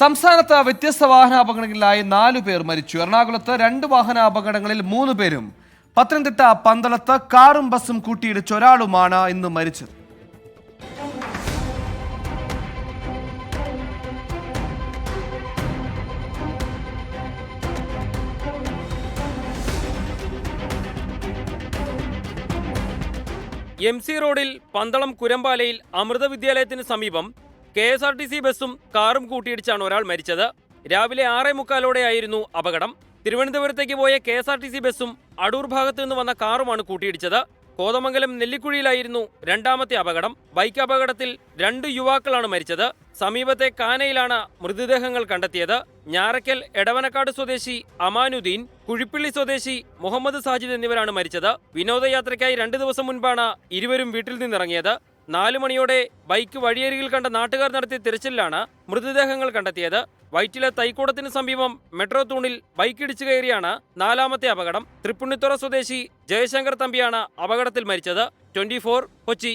സംസ്ഥാനത്ത് വ്യത്യസ്ത വാഹനാപകടങ്ങളിലായി നാലു പേർ മരിച്ചു. എറണാകുളത്ത് രണ്ട് വാഹനാപകടങ്ങളിൽ മൂന്ന് പേരും പത്തനംതിട്ട പന്തളത്ത് കാറും ബസ്സും കൂട്ടിയിടിച്ച് ഒരാളുമാണ് ഇന്ന് മരിച്ചത്. എം സി റോഡിൽ പന്തളം കുരമ്പാലയിൽ അമൃത വിദ്യാലയത്തിന് സമീപം K S R T C ബസ്സും കാറും കൂട്ടിയിടിച്ചാണ് ഒരാൾ മരിച്ചത്. രാവിലെ ആറേ മുക്കാലോടെയായിരുന്നു അപകടം. തിരുവനന്തപുരത്തേക്ക് പോയ K S R T C ബസ്സും അടൂർ ഭാഗത്തു നിന്ന് വന്ന കാറുമാണ് കൂട്ടിയിടിച്ചത്. കോതമംഗലം നെല്ലിക്കുഴിയിലായിരുന്നു രണ്ടാമത്തെ അപകടം. ബൈക്ക് അപകടത്തിൽ രണ്ട് യുവാക്കളാണ് മരിച്ചത്. സമീപത്തെ കാനയിലാണ് മൃതദേഹങ്ങൾ കണ്ടെത്തിയത്. ഞാറയ്ക്കൽ എടവനക്കാട് സ്വദേശി അമാനുദ്ദീൻ കുഴിപ്പള്ളി സ്വദേശി മുഹമ്മദ് സാജിദ് എന്നിവരാണ് മരിച്ചത്. വിനോദയാത്രയ്ക്കായി രണ്ടു ദിവസം മുൻപാണ് ഇരുവരും വീട്ടിൽ നിന്നിറങ്ങിയത്. നാലു മണിയോടെ ബൈക്ക് വഴിയരികിൽ കണ്ട നാട്ടുകാർ നടത്തിയ തിരച്ചിലിലാണ് മൃതദേഹങ്ങൾ കണ്ടെത്തിയത്. വൈറ്റിലെ തൈക്കൂടത്തിന് സമീപം മെട്രോ തൂണിൽ ബൈക്ക് ഇടിച്ചു കയറിയാണ് നാലാമത്തെ അപകടം. തൃപ്പുണിത്തുറ സ്വദേശി ജയശങ്കർ തമ്പിയാണ് അപകടത്തിൽ മരിച്ചത്. ട്വന്റി കൊച്ചി.